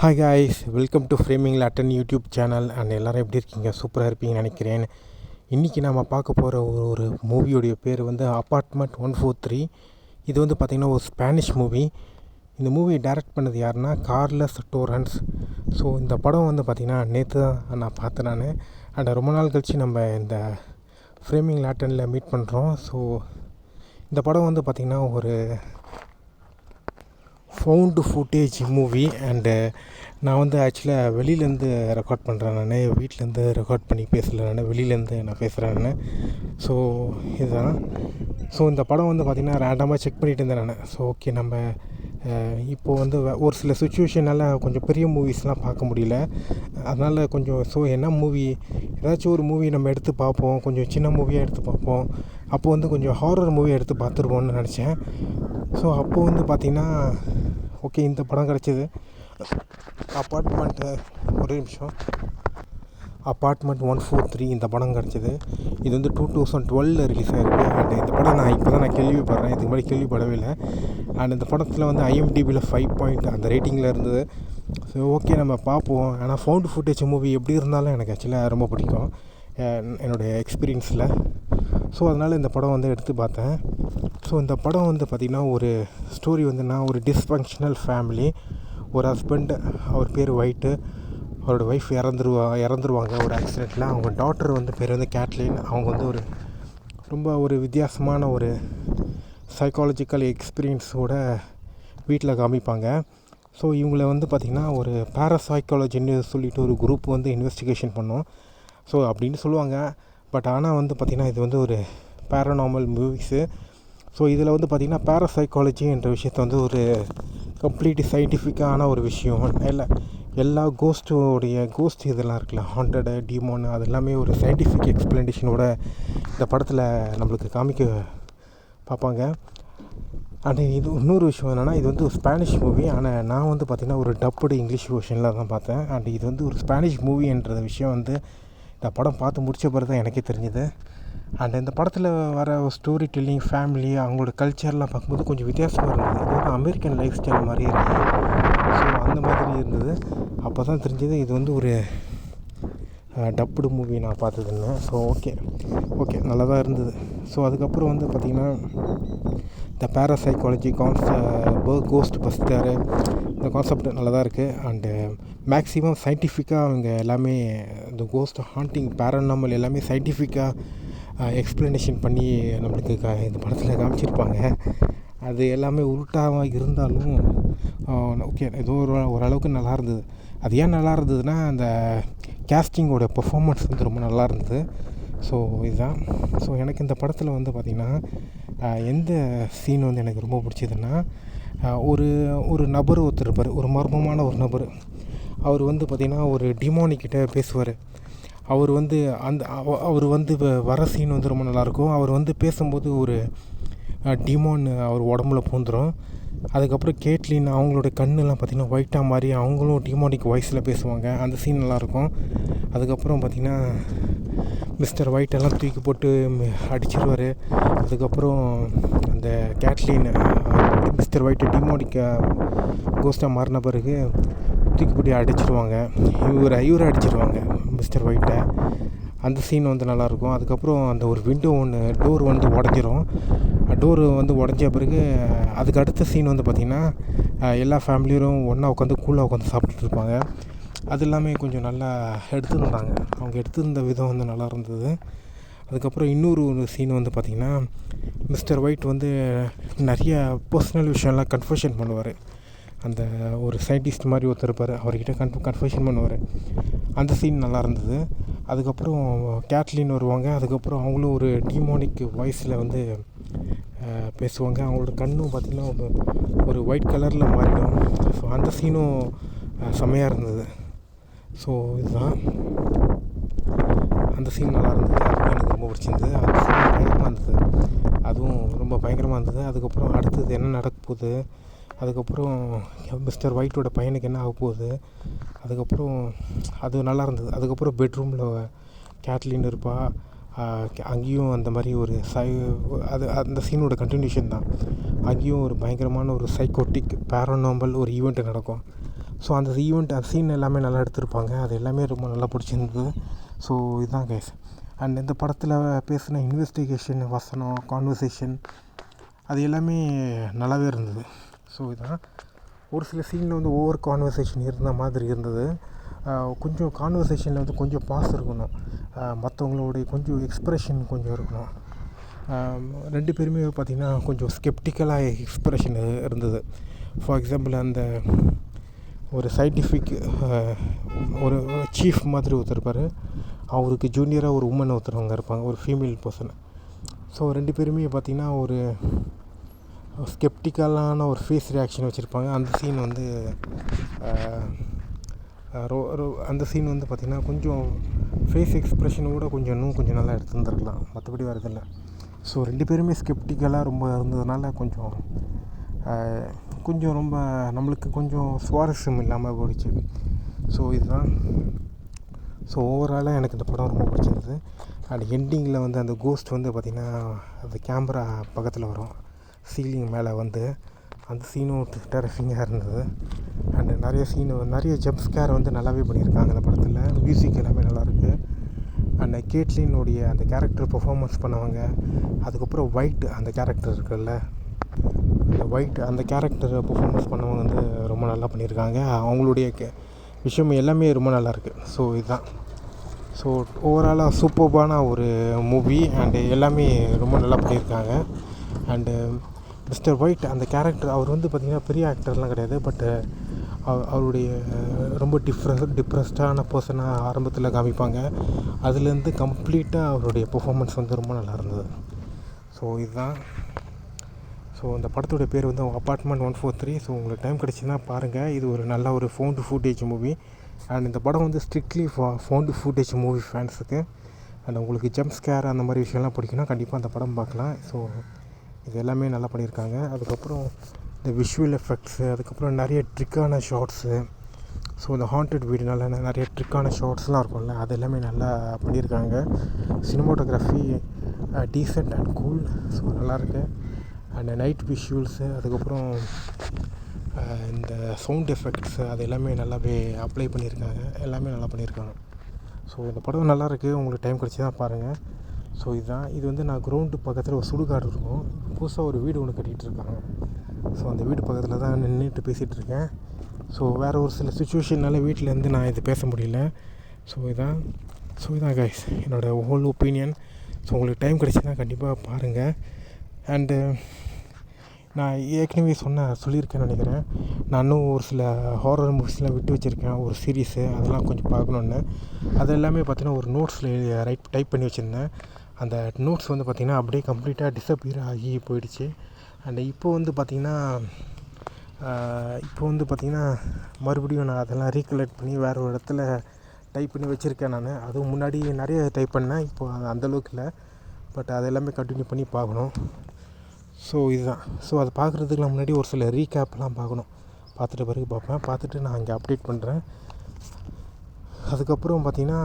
Hi guys welcome to framing லட்டன் YouTube channel and எல்லோரும் எப்படி இருக்கீங்க? சூப்பராக இருப்பீங்கன்னு நினைக்கிறேன். இன்றைக்கி நம்ம பார்க்க போகிற ஒரு ஒரு மூவியோடைய பேர் வந்து அப்பார்ட்மெண்ட் ஒன் ஃபோர் த்ரீ இது வந்து பார்த்திங்கன்னா ஒரு ஸ்பானிஷ் மூவி இந்த மூவியை டைரக்ட் பண்ணது யாருன்னா கார்லஸ் டோரன்ஸ் ஸோ இந்த படம் வந்து பார்த்திங்கன்னா நேற்று தான் நான் பார்த்தேன் நான். அண்ட் ரொம்ப நாள் கழித்து நம்ம இந்த ஃப்ரேமிங் லேட்டனில் மீட் பண்ணுறோம் ஸோ இந்த படம் வந்து பார்த்திங்கன்னா ஒரு ஃபவுண்டு ஃபுட்டேஜ் மூவி அண்டு நான் வந்து ஆக்சுவலாக வெளியிலேருந்து ரெக்கார்ட் பண்ணுறேன் நான். வீட்டிலேருந்து ரெக்கார்ட் பண்ணி பேசலை நான். வெளியிலேருந்து நான் பேசுகிறேன் நான். ஸோ இதுதான். ஸோ இந்த படம் வந்து பார்த்திங்கன்னா ரேண்டமாக செக் பண்ணிகிட்டு இருந்தேன் நான். ஸோ ஓகே நம்ம இப்போது வந்து ஒரு சில சுச்சுவேஷனால் கொஞ்சம் பெரிய மூவிஸ்லாம் பார்க்க முடியல. அதனால் கொஞ்சம் ஸோ என்ன மூவி ஏதாச்சும் ஒரு மூவி நம்ம எடுத்து பார்ப்போம். கொஞ்சம் சின்ன மூவியாக எடுத்து பார்ப்போம். அப்போது வந்து கொஞ்சம் ஹாரர் மூவி எடுத்து பார்த்துருவோன்னு நினச்சேன். ஸோ அப்போது வந்து பார்த்திங்கன்னா ஓகே இந்த படம் கிடச்சிது. அப்பார்ட்மெண்ட்டு ஒரே நிமிஷம். அப்பார்ட்மெண்ட் ஒன் ஃபோர் த்ரீ இந்த படம் கிடச்சிது. இது வந்து டூ தௌசண்ட் டுவெலில் ரிலீஸ் ஆகிருக்கு அண்ட் இந்த படம் நான் இப்போ தான் நான் கேள்விப்படுறேன். இதுக்கு முன்னாடி கேள்விப்படவே இல்லை. அண்ட் இந்த படத்தில் வந்து ஐஎம்டிபியில் ஃபைவ் பாயிண்ட் அந்த ரேட்டிங்கில் இருந்தது. ஸோ ஓகே நம்ம பார்ப்போம். ஆனால் ஃபவுண்ட் ஃபுட்டேஜ் மூவி எப்படி இருந்தாலும் எனக்கு ஆக்சுவலாக ரொம்ப பிடிக்கும். என்னுடைய எக்ஸ்பீரியன்ஸில் ஸோ அதனால் இந்த படம் வந்து எடுத்து பார்த்தேன். ஸோ இந்த படம் வந்து பார்த்திங்கன்னா ஒரு ஸ்டோரி வந்துன்னா ஒரு டிஸ்ஃபங்க்ஷனல் ஃபேமிலி ஒரு ஹஸ்பண்ட் அவர் பேர் ஒயிட்டு அவரோட ஒய்ஃப் இறந்துருவா இறந்துருவாங்க. ஒரு ஆக்சிடெண்ட்டில் அவங்க டாட்டர் வந்து பேர் வந்து கேட்லின் அவங்க வந்து ஒரு ரொம்ப ஒரு வித்தியாசமான ஒரு சைக்காலஜிக்கல் எக்ஸ்பீரியன்ஸோட வீட்டில் காமிப்பாங்க. ஸோ இவங்கள வந்து பார்த்திங்கன்னா ஒரு பேரசைக்காலஜின்னு சொல்லிட்டு ஒரு குரூப் வந்து இன்வெஸ்டிகேஷன் பண்ணோம். ஸோ அப்படின்னு சொல்லுவாங்க. பட் ஆனால் வந்து பார்த்திங்கன்னா இது வந்து ஒரு பேரனாமல் மூவிஸு ஸோ இதில் வந்து பார்த்திங்கன்னா பேரசைக்காலஜின்ற என்ற வந்து ஒரு கம்ப்ளீட் சயின்டிஃபிக்கான ஒரு விஷயம். இல்லை எல்லா கோஸ்ட்டோடைய கோஸ்ட் இதெல்லாம் இருக்குல்ல ஹாண்டடு டிமோனு அது எல்லாமே ஒரு சயின்டிஃபிக் எக்ஸ்பிளனேஷனோட இந்த படத்தில் நம்மளுக்கு காமிக்க பார்ப்பாங்க அண்ட் இது இன்னொரு விஷயம் என்னென்னா இது வந்து ஒரு ஸ்பானிஷ் மூவி ஆனால் நான் வந்து பார்த்திங்கன்னா ஒரு டப்புடு இங்கிலீஷ் வெர்ஷனில் தான் பார்த்தேன். அண்ட் இது வந்து ஒரு ஸ்பானிஷ் மூவின்ற விஷயம் வந்து இந்த படம் பார்த்து முடித்த பிறகு தான் எனக்கே தெரிஞ்சுது. அண்ட் இந்த படத்தில் வர ஸ்டோரி டெல்லிங் ஃபேமிலி அவங்களோட கல்ச்சர்லாம் பார்க்கும்போது கொஞ்சம் வித்தியாசமாக இருந்தது. இது வந்து அமெரிக்கன் லைஃப் ஸ்டைல் மாதிரி இருந்தது. ஸோ அந்த மாதிரி இருந்தது. அப்போ தான் தெரிஞ்சது இது வந்து ஒரு டப்புடு மூவி நான் பார்த்ததுன்னு. ஸோ ஓகே ஓகே நல்லா தான் இருந்தது. ஸோ அதுக்கப்புறம் வந்து பார்த்திங்கன்னா இந்த பேராசைக்காலஜி கான்ஸ் கோஸ்ட் பஸ்டரு இந்த கான்செப்ட் நல்லா தான் இருக்குது அண்டு மேக்ஸிமம் சயின்டிஃபிக்காக அவங்க எல்லாமே இந்த கோஸ்ட் ஹாண்டிங் பேரநாமல் எல்லாமே சயின்டிஃபிக்காக எக்ஸ்ப்ளனேஷன் பண்ணி நம்மளுக்கு க இந்த படத்தில் காமிச்சிருப்பாங்க. அது எல்லாமே உருட்டாக இருந்தாலும் ஓகே ஏதோ ஒரு ஓரளவுக்கு நல்லா இருந்தது. அது ஏன் நல்லா இருந்ததுன்னா அந்த கேஸ்டிங்கோட பெர்ஃபார்மன்ஸ் வந்து ரொம்ப நல்லா இருந்தது. ஸோ இதுதான். ஸோ எனக்கு இந்த படத்தில் வந்து பார்த்திங்கன்னா எந்த சீன் வந்து எனக்கு ரொம்ப பிடிச்சதுன்னா ஒரு ஒரு நபர் ஒருத்தர் இருப்பார். ஒரு மர்மமான ஒரு நபர். அவர் வந்து பார்த்திங்கன்னா ஒரு டிமோனிக்கிட்ட பேசுவார். அவர் வந்து அந்த அவர் வந்து வர சீன் வந்து ரொம்ப நல்லாயிருக்கும் அவர் வந்து பேசும்போது ஒரு டிமோன் அவர் உடம்புல பூந்துடும் அதுக்கப்புறம் கேட்லின் அவங்களோட கண்ணெல்லாம் பார்த்திங்கன்னா ஒயிட்டாக மாதிரி அவங்களும் டிமோனிக் வாய்ஸில் பேசுவாங்க. அந்த சீன் நல்லாயிருக்கும். அதுக்கப்புறம் பார்த்திங்கன்னா மிஸ்டர் ஒயிட் எல்லாம் தூக்கி போட்டு அடிச்சிருவார். அதுக்கப்புறம் அந்த கேட்லின் மிஸ்டர் ஒயிட்டு டிமோனிக்க கோஸ்ட்டாக மாறின பிறகு தூக்கி போட்டு அடிச்சிருவாங்க. இவரை இவரை அடிச்சிருவாங்க மிஸ்டர் ஒயிட்டை அந்த சீன் வந்து நல்லாயிருக்கும். அதுக்கப்புறம் அந்த ஒரு விண்டோ ஒன்று டோர் வந்து உடஞ்சிரும். டோரு வந்து உடஞ்ச பிறகு அதுக்கு அடுத்த சீன் வந்து பார்த்திங்கன்னா எல்லா ஃபேமிலியும் ஒன்றா உட்காந்து கூலாக உட்காந்து சாப்பிட்டுட்டு அது எல்லாமே கொஞ்சம் நல்லா எடுத்துருந்தாங்க. அவங்க எடுத்திருந்த விதம் வந்து நல்லா இருந்தது. அதுக்கப்புறம் இன்னொரு ஒரு சீன் வந்து பார்த்திங்கன்னா மிஸ்டர் ஒயிட் வந்து நிறைய பர்சனல் விஷயம்லாம் கன்ஃபர்ஷன் பண்ணுவார். அந்த ஒரு சயின்டிஸ்ட் மாதிரி ஒருத்தர் இருப்பார். அவர்கிட்ட கன் கன்ஃபர்ஷன் பண்ணுவார். அந்த சீன் நல்லா இருந்தது. அதுக்கப்புறம் கேட்லின் வருவாங்க. அதுக்கப்புறம் அவங்களும் ஒரு டிமானிக் வாய்ஸில் வந்து பேசுவாங்க. அவங்களோட கண்ணும் பார்த்திங்கன்னா ஒரு ஒயிட் கலரில் மாறிடும். ஸோ அந்த சீனும் செம்மையாக இருந்தது. ஸோ இதுதான். அந்த சீன் நல்லா இருந்தது. அதுவும் எனக்கு ரொம்ப பிடிச்சிருந்தது. அந்த சீன் பயங்கரமாக இருந்தது. அதுவும் ரொம்ப பயங்கரமாக இருந்தது. அதுக்கப்புறம் அடுத்தது என்ன நடக்க போகுது? அதுக்கப்புறம் மிஸ்டர் ஒயிட்டோட பையனுக்கு என்ன ஆக போகுது? அதுக்கப்புறம் அது நல்லா இருந்தது. அதுக்கப்புறம் பெட்ரூமில் கேட்லின் இருப்பாள் அங்கேயும் அந்த மாதிரி ஒரு சை அது அந்த சீனோட கண்டினியூஷன் தான். அங்கேயும் ஒரு பயங்கரமான ஒரு சைக்கோட்டிக் பேரனாமல் ஒரு ஈவெண்ட்டு நடக்கும். ஸோ அந்த ஈவெண்ட் அந்த சீன் எல்லாமே நல்லா எடுத்திருப்பாங்க. அது எல்லாமே ரொம்ப நல்லா பிடிச்சிருந்தது. ஸோ இதுதான் கேஸ் அண்ட் இந்த படத்தில் பேசின இன்வெஸ்டிகேஷன் வசனம் கான்வர்சேஷன் அது எல்லாமே நல்லாவே இருந்தது. ஸோ இதுதான். ஒரு சில சீனில் வந்து ஓவர் கான்வர்சேஷன் இருந்த மாதிரி இருந்தது. கொஞ்சம் கான்வர்சேஷனில் வந்து கொஞ்சம் பாஸ் இருக்கணும். மற்றவங்களுடைய கொஞ்சம் எக்ஸ்ப்ரெஷன் கொஞ்சம் இருக்கணும். ரெண்டு பேருமே பார்த்திங்கன்னா கொஞ்சம் ஸ்கெப்டிக்கலாக எக்ஸ்ப்ரெஷன் இருந்தது. ஃபார் எக்ஸாம்பிள் அந்த ஒரு சயின்டிஃபிக் ஒரு சீஃப் மாதிரி ஒருத்தர் இருப்பார். அவருக்கு ஜூனியராக ஒரு உமன் ஒருத்தரவங்க இருப்பாங்க. ஒரு ஃபீமேல் பர்சன் ஸோ ரெண்டு பேருமே பார்த்திங்கன்னா ஒரு ஸ்கெப்டிக்கலான ஒரு ஃபேஸ் ரியாக்ஷன் வச்சுருப்பாங்க. அந்த சீன் வந்து ரோ ரோ அந்த சீன் வந்து பார்த்திங்கன்னா கொஞ்சம் ஃபேஸ் எக்ஸ்ப்ரெஷனோட கொஞ்சம் இன்னும் கொஞ்சம் நல்லா எடுத்துருந்துருக்கலாம். மற்றபடி வரதில்லை ஸோ ரெண்டு பேருமே ஸ்கெப்டிக்கலாக ரொம்ப இருந்ததுனால கொஞ்சம் கொஞ்சம் ரொம்ப நம்மளுக்கு கொஞ்சம் சுவாரஸ்யம் இல்லாமல் போயிடுச்சு. ஸோ இதுதான். ஸோ ஓவராலாக எனக்கு இந்த படம் ரொம்ப பிடிச்சிருந்தது. அண்ட் எண்டிங்கில் வந்து அந்த கோஸ்ட் வந்து பார்த்திங்கன்னா அந்த கேமரா பக்கத்தில் வரும். சீலிங் மேலே வந்து. அந்த சீனும் டெரஃபிங்காக இருந்தது. அண்டு நிறைய சீனு நிறைய ஜம்ப் ஸ்கேர் வந்து நல்லாவே பண்ணியிருக்காங்க அந்த படத்தில். மியூசிக் எல்லாமே நல்லாயிருக்கு அண்ட் கேட்லினுடைய அந்த கேரக்டர் பெர்ஃபார்மன்ஸ் பண்ணவங்க அதுக்கப்புறம் ஒயிட் அந்த கேரக்டர் இருக்குல்ல. அந்த ஒயிட் அந்த கேரக்டர் பெர்ஃபார்மன்ஸ் பண்ணவங்க வந்து ரொம்ப நல்லா பண்ணியிருக்காங்க. அவங்களுடைய விஷயம் எல்லாமே ரொம்ப நல்லாயிருக்கு ஸோ இதுதான். ஸோ ஓவராலாக சூப்பர்பான ஒரு மூவி அண்டு எல்லாமே ரொம்ப நல்லா பண்ணியிருக்காங்க. அண்டு மிஸ்டர் ஒயிட் அந்த கேரக்டர் அவர் வந்து பார்த்திங்கன்னா பெரிய ஆக்டர்லாம் கிடையாது பட்டு அவருடைய ரொம்ப டிஃப்ரெஸ் டிப்ரெஸ்டான பர்சனாக ஆரம்பத்தில் காமிப்பாங்க. அதுலேருந்து கம்ப்ளீட்டாக அவருடைய பெர்ஃபார்மன்ஸ் வந்து ரொம்ப நல்லா இருந்தது. ஸோ இதுதான். ஸோ அந்த படத்துடைய பேர் வந்து apartment one four three so உங்களுக்கு டைம் கிடச்சின்னா பாருங்கள் இது ஒரு நல்ல ஒரு ஃபோன் ஃபுட்டேஜ் மூவி அண்ட் இந்த படம் வந்து ஸ்ட்ரிக்ட்லி ஃபோ ஃபோன் ஃபுட்டேஜ் மூவி ஃபேன்ஸுக்கு அண்ட் உங்களுக்கு ஜம்ப் ஸ்கேர் அந்த மாதிரி விஷயம்லாம் பிடிக்குன்னா கண்டிப்பாக அந்த படம் பார்க்கலாம். ஸோ இது எல்லாமே நல்லா பண்ணியிருக்காங்க. அதுக்கப்புறம் இந்த விஷுவல் எஃபெக்ட்ஸு அதுக்கப்புறம் நிறைய ட்ரிக்கான ஷார்ட்ஸு ஸோ இந்த ஹாண்டட் வீடுனால நிறைய ட்ரிக்கான ஷார்ட்ஸ்லாம் இருக்கும்ல அது எல்லாமே நல்லா பண்ணியிருக்காங்க. Cinematography decent and cool so நல்லாயிருக்கு அண்ட் நைட் விஷுவல்ஸு அதுக்கப்புறம் இந்த சவுண்ட் எஃபெக்ட்ஸு அது எல்லாமே நல்லாவே அப்ளை பண்ணியிருக்காங்க. எல்லாமே நல்லா பண்ணியிருக்காங்க. ஸோ இந்த படம் நல்லாயிருக்கு உங்களுக்கு டைம் கிடச்சி தான் பாருங்கள் ஸோ இதுதான் இது வந்து நான் க்ரௌண்டு பக்கத்தில் ஒரு சுடுகாடு இருக்கும். புதுசாக ஒரு வீடு ஒன்று கட்டிகிட்டு இருக்காங்க. ஸோ அந்த வீடு பக்கத்தில் தான் நின்றுட்டு பேசிகிட்டு இருக்கேன். ஸோ வேறு ஒரு சில சுச்சுவேஷனால் வீட்டிலேருந்து நான் இது பேச முடியல. ஸோ இதான் ஸோ இதான் கைஸ் என்னோடய ஹோல் ஒப்பீனியன் ஸோ உங்களுக்கு டைம் கிடச்சின்னா கண்டிப்பாக பாருங்கள் அண்டு நான் ஏற்கனவே சொன்ன சொல்லியிருக்கேன்னு நினைக்கிறேன். நான் இன்னும் ஒரு சில ஹாரர் மூவிஸ்லாம் விட்டு வச்சுருக்கேன். ஒரு சீரீஸு அதெல்லாம் கொஞ்சம் பார்க்கணுன்னு அது எல்லாமே பார்த்தீங்கன்னா ஒரு நோட்ஸில் ரைட் டைப் பண்ணி வச்சுருந்தேன். அந்த நோட்ஸ் வந்து பார்த்திங்கன்னா அப்படியே கம்ப்ளீட்டாக டிஸப்பியர் ஆகி போயிடுச்சு. அண்ட் இப்போ வந்து பார்த்திங்கன்னா இப்போ வந்து பார்த்திங்கன்னா மறுபடியும் நான் அதெல்லாம் ரீகலெக்ட் பண்ணி வேறு ஒரு இடத்துல டைப் பண்ணி வச்சுருக்கேன் நான். அதுவும் முன்னாடி நிறைய டைப் பண்ணேன். இப்போ அந்தளவுக்கு இல்லை. பட் அது எல்லாமே கண்டினியூ பண்ணி பார்க்கணும். ஸோ இதுதான். ஸோ அதை பார்க்குறதுக்குலாம் முன்னாடி ஒரு சில ரீகேப்லாம் பார்க்கணும். பார்த்துட்ட பிறகு பார்ப்பேன். பார்த்துட்டு நான் இங்கே அப்டேட் பண்ணுறேன் அதுக்கப்புறம் பார்த்திங்கன்னா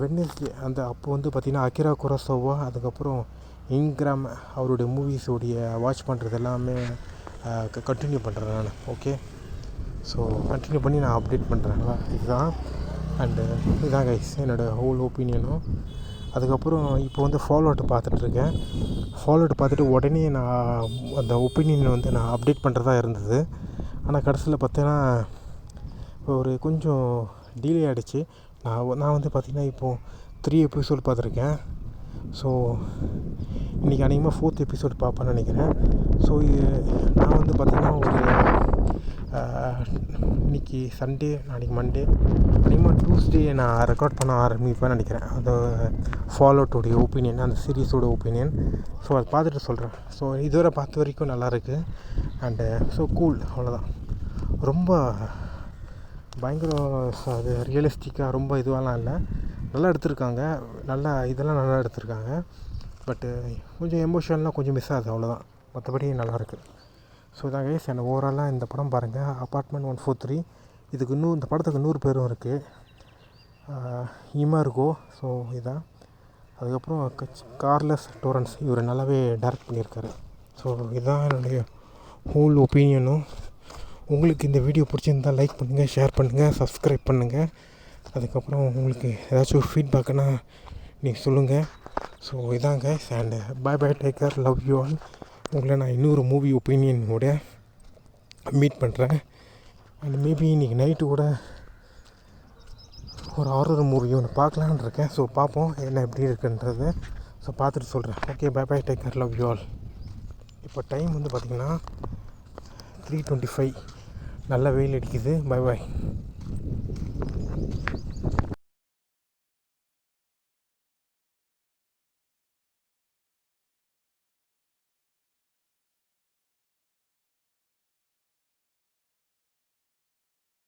வெட்னஸ்டே அந்த அப்போ வந்து பார்த்திங்கன்னா அக்கிரா குரசோவா அதுக்கப்புறம் இங்கிராம அவருடைய மூவிஸோடைய வாட்ச் பண்ணுறது எல்லாமே கண்டினியூ பண்ணுறேன் நான். ஓகே ஸோ கண்டினியூ பண்ணி நான் அப்டேட் பண்ணுறேன் இதுதான். அண்டு இதுதான் கைஸ் என்னோடய ஹோல் ஒப்பீனியனும் அதுக்கப்புறம் இப்போ வந்து ஃபாலோ அவுட் பார்த்துட்ருக்கேன் ஃபாலோ அவுட் பார்த்துட்டு உடனே நான் அந்த ஒப்பீனியன் வந்து நான் அப்டேட் பண்ணுறதா இருந்தது. ஆனால் கடைசியில் பார்த்தீங்கன்னா ஒரு கொஞ்சம் டிலே ஆகிடுச்சு நான் நான் வந்து பார்த்திங்கன்னா இப்போது த்ரீ எபிசோட் பார்த்துருக்கேன். ஸோ இன்றைக்கி அநேகமாக ஃபோர்த் எபிசோட் பார்ப்பேன்னு நினைக்கிறேன். ஸோ நான் வந்து பார்த்திங்கன்னா ஒரு இன்றைக்கி சண்டே நாளைக்கு மண்டே அநேகமாக டூஸ்டே நான் ரெக்கார்ட் பண்ண ஆரம்பிப்பேன்னு நினைக்கிறேன். அது ஃபாலோட்டோடைய ஒப்பீனியன் அந்த சீரீஸோட ஒப்பீனியன் ஸோ அதை பார்த்துட்டு சொல்கிறேன் ஸோ இதுவரை பார்த்த வரைக்கும் நல்லாயிருக்கு அண்டு ஸோ கூல் அவ்வளோதான் ரொம்ப பயங்கர அது ரியலிஸ்டிக்காக ரொம்ப இதுவெல்லாம் இல்லை. நல்லா எடுத்திருக்காங்க. நல்லா இதெல்லாம் நல்லா எடுத்திருக்காங்க. பட்டு கொஞ்சம் எமோஷன்லாம் கொஞ்சம் மிஸ் ஆகுது. அவ்வளோதான் மற்றபடி நல்லாயிருக்கு ஸோ இதான் கைஸ் என்ன ஓவராலாக இந்த படம் பாருங்கள் அப்பார்ட்மெண்ட் ஒன் ஃபோர் த்ரீ இதுக்கு இன்னும் இந்த படத்துக்கு நூறு பேரும் இருக்குது இமர்கோ ஸோ இதான் அதுக்கப்புறம் கார்லஸ் டோரன்ஸ் இவர் நல்லாவே டேரக்ட் பண்ணியிருக்காரு. ஸோ இதுதான் என்னுடைய ஹோல் ஒப்பீனியனும் உங்களுக்கு இந்த வீடியோ பிடிச்சிருந்தால் லைக் பண்ணுங்கள் ஷேர் பண்ணுங்கள் சப்ஸ்கிரைப் பண்ணுங்கள் அதுக்கப்புறம் உங்களுக்கு ஏதாச்சும் ஒரு ஃபீட்பேக்குன்னா நீங்கள் சொல்லுங்கள் ஸோ இதாங்க and bye bye take care love you all உங்களை நான் இன்னொரு மூவி ஒப்பீனியனோட மீட் பண்ணுறேன் அண்ட் மேபி இன்றைக்கி நைட்டு கூட ஒரு ஹாரர் மூவி ஒன்று பார்க்கலான் இருக்கேன். ஸோ பார்ப்போம் என்ன எப்படி இருக்குன்றது. ஸோ பார்த்துட்டு சொல்கிறேன் okay bye bye take care love you all இப்போ டைம் வந்து பார்த்திங்கன்னா த்ரீ டுவெண்ட்டி ஃபைவ் நல்ல வெயில் அடிக்குது. Bye bye